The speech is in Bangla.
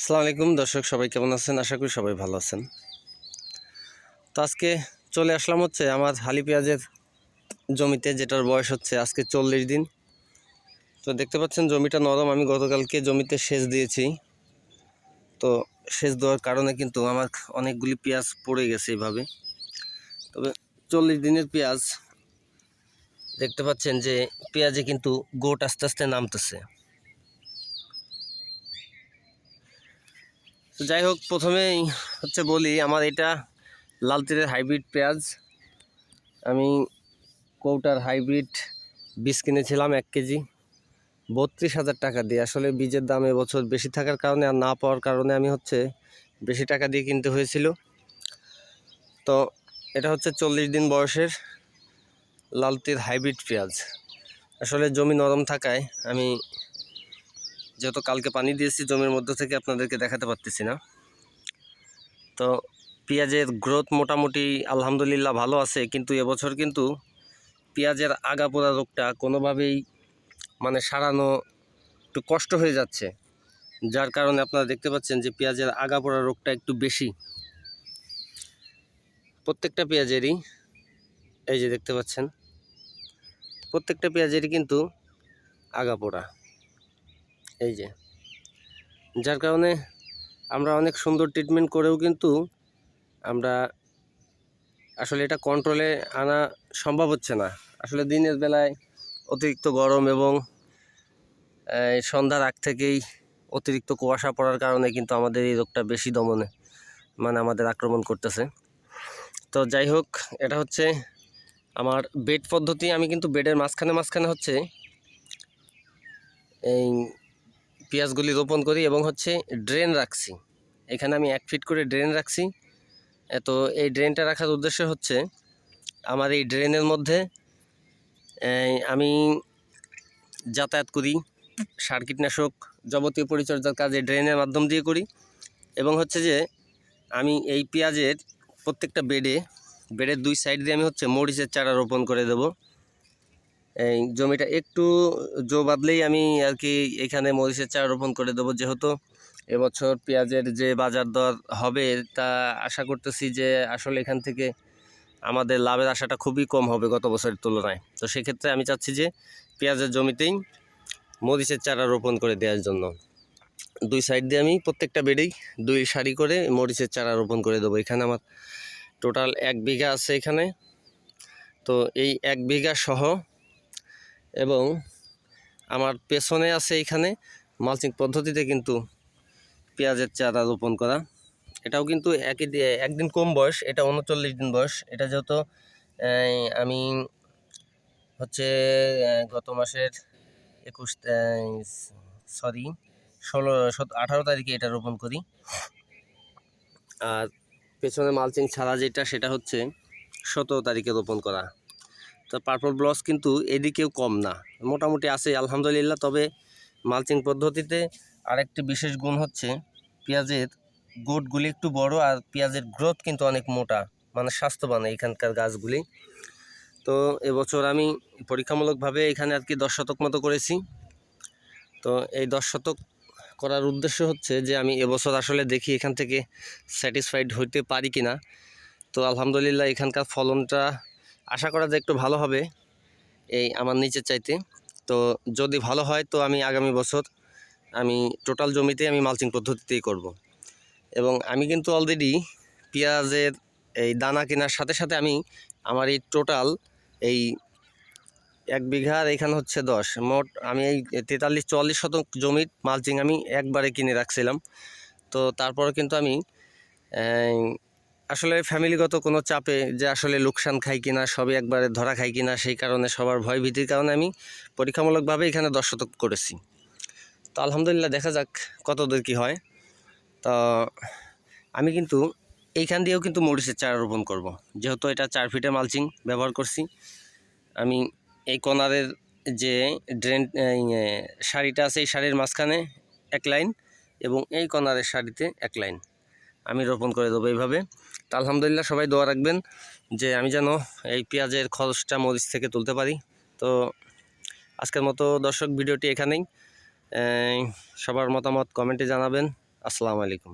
আসসালামু আলাইকুম, দর্শক সবাই কেমন আছেন? আশা করি সবাই ভালো আছেন। তো আজকে চলে আসলাম হচ্ছে আমার হালি পেঁয়াজের জমিতে, যেটার বয়স হচ্ছে আজকে চল্লিশ দিন। তো দেখতে পাচ্ছেন জমিটা নরম, আমি গতকালকে জমিতে সেচ দিয়েছি। তো সেচ দেওয়ার কারণে কিন্তু আমার অনেকগুলি পেঁয়াজ পড়ে গেছে এইভাবে। তবে চল্লিশ দিনের পেঁয়াজ, দেখতে পাচ্ছেন যে পেঁয়াজে কিন্তু গোট আস্তে আস্তে নামতেছে। যাই হোক, প্রথমেই হচ্ছে বলি, আমার এটা লাল তীরের হাইব্রিড পেঁয়াজ। আমি কৌটার হাইব্রিড বীজ কিনেছিলাম এক কেজি, বত্রিশ হাজার টাকা দিয়ে। আসলে বীজের দাম এবছর বেশি থাকার কারণে আর না পাওয়ার কারণে আমি হচ্ছে বেশি টাকা দিয়ে কিনতে হয়েছিল। তো এটা হচ্ছে চল্লিশ দিন বয়সের লাল তীর হাইব্রিড পেঁয়াজ। আসলে জমি নরম থাকায় আমি যেহেতু কালকে পানি দিয়েছি জমির মধ্যে থেকে আপনাদেরকে দেখাতে পারতেছি না। তো পেঁয়াজের গ্রোথ মোটামুটি আলহামদুলিল্লাহ ভালো আছে, কিন্তু এবছর কিন্তু পেঁয়াজের আগাপোড়া রোগটা কোনোভাবেই মানে সারানো একটু কষ্ট হয়ে যাচ্ছে। যার কারণে আপনারা দেখতে পাচ্ছেন যে পেঁয়াজের আগাপোড়া রোগটা একটু বেশি। প্রত্যেকটা পেঁয়াজেরই, এই যে দেখতে পাচ্ছেন, প্রত্যেকটা পেঁয়াজেরই কিন্তু আগাপোড়া এই যে। যার কারণে আমরা অনেক সুন্দর ট্রিটমেন্ট করেও কিন্তু আমরা আসলে এটা কন্ট্রোলে আনা সম্ভব হচ্ছে না। আসলে দিনের বেলায় অতিরিক্ত গরম এবং সন্ধ্যার আগ থেকেই অতিরিক্ত কুয়াশা পড়ার কারণে কিন্তু আমাদের এই রোগটা বেশি দমনে মানে আমাদের আক্রমণ করতেছে। তো যাই হোক, এটা হচ্ছে আমার বেড পদ্ধতি। আমি কিন্তু বেডের মাঝখানে মাঝখানে হচ্ছে এই পেঁয়াজগুলি রোপণ করি এবং হচ্ছে ড্রেন রাখছি। এখানে আমি এক ফিট করে ড্রেন রাখছি। তো এই ড্রেনটা রাখার উদ্দেশ্য হচ্ছে আমার এই ড্রেনের মধ্যে আমি যাতায়াত করি সার কীটনাশক যাবতীয় পরিচর্যার কাজ এই ড্রেনের মাধ্যম দিয়ে করি এবং হচ্ছে যে আমি এই পেঁয়াজের প্রত্যেকটা বেডে, বেডের দুই সাইড দিয়ে আমি হচ্ছে মরিচের চারা রোপণ করে দেবো। জমিটা একটু জো বাদলেই আমি আর কি এখানে মরিচের চারা রোপণ করে দেবো যেহেতু এবছর পেঁয়াজের যে বাজার দর হবে তা আশা করতেছি যে আসলে এখান থেকে আমাদের লাভের আশাটা খুবই কম হবে গত বছরের তুলনায়। তো সেক্ষেত্রে আমি চাচ্ছি যে পেঁয়াজের জমিতেই মরিচের চারা রোপণ করে দেওয়ার জন্য। দুই সাইড দিয়ে আমি প্রত্যেকটা বেডেই দুই সারি করে মরিচের চারা রোপণ করে দেবো। এখানে আমার টোটাল এক বিঘা আছে এখানে। তো এই এক বিঘা সহ এবং আমার পেছনে আছে এখানে মালচিং পদ্ধতিতে কিন্তু পেঁয়াজের চারা রোপণ করা। এটাও কিন্তু একই একদিন কম বয়স, এটা উনচল্লিশ দিন বয়স। এটা যেহেতু আমি হচ্ছে গত মাসের একুশ সরি, ষোলো আঠারো তারিখে এটা রোপণ করি। আর পেছনে মালচিং ছাড়া যেটা, সেটা হচ্ছে সতেরো তারিখে রোপণ করা। তো পার্পল ব্লস কিন্তু এদিকেও কম না। মোটামুটি আছে, আলহামদুলিল্লাহ, তবে মালচিং পদ্ধতিতে আরেকটি বিশেষ গুণ হচ্ছে পেঁয়াজের গোটগুলি একটু বড় আর পেঁয়াজের গ্রোথ কিন্তু অনেক মোটা মানে স্বাস্থ্যবান এখানকার গাছগুলি। তো এবছর আমি পরীক্ষামূলকভাবে এখানে আর কি দশ শতক মতো করেছি। তো এই দশ শতক করার উদ্দেশ্য হচ্ছে যে আমি এবছর আসলে দেখি এখান থেকে স্যাটিসফাইড হইতে পারি কি না তো আলহামদুলিল্লাহ এখানকার ফলনটা আশা করা যায় একটু ভালো হবে এই আমার নিচের চাইতে। তো যদি ভালো হয়, তো আমি আগামী বছর আমি টোটাল জমিতে আমি মালচিং পদ্ধতিতেই করব। এবং আমি কিন্তু অলরেডি পেঁয়াজের এই দানা কেনার সাথে সাথে আমি আমার এই টোটাল এই এক বিঘার এখানে হচ্ছে দশ। মোট আমি এই তেতাল্লিশ, চুয়াল্লিশ শতক জমির মালচিং আমি একবারে কিনে রাখছিলাম। তো তারপরে কিন্তু আমি আসলে ফ্যামিলিগত কোনো চাপে যে আসলে লোকসান খাই কিনা, সবই একবারে ধরা খাই কিনা, সেই কারণে সবার ভয় ভীতির কারণে আমি পরীক্ষামূলকভাবে এখানে দশ শতক করেছি। তো আলহামদুলিল্লাহ দেখা যাক কত দূর কী হয়। তো আমি কিন্তু এইখান দিয়েও কিন্তু মরিচের চারা রোপণ করব। যেহেতু এটা চার ফিটে মালচিং ব্যবহার করছি, আমি এই কর্নারের যে ড্রেন শাড়িটা আছে, এই শাড়ির মাঝখানে এক লাইন এবং এই কর্নারের শাড়িতে এক লাইন। আমি রোপণ করে দেবো এইভাবে। তো আলহামদুলিল্লাহ সবাই দোয়া রাখবেন যে আমি যেন এই পেঁয়াজের খরচটা মরিচ থেকে তুলতে পারি। তো আজকের মতো দর্শক, ভিডিওটি এখানেই। সবার মতামত কমেন্টে জানাবেন। আসসালামু আলাইকুম।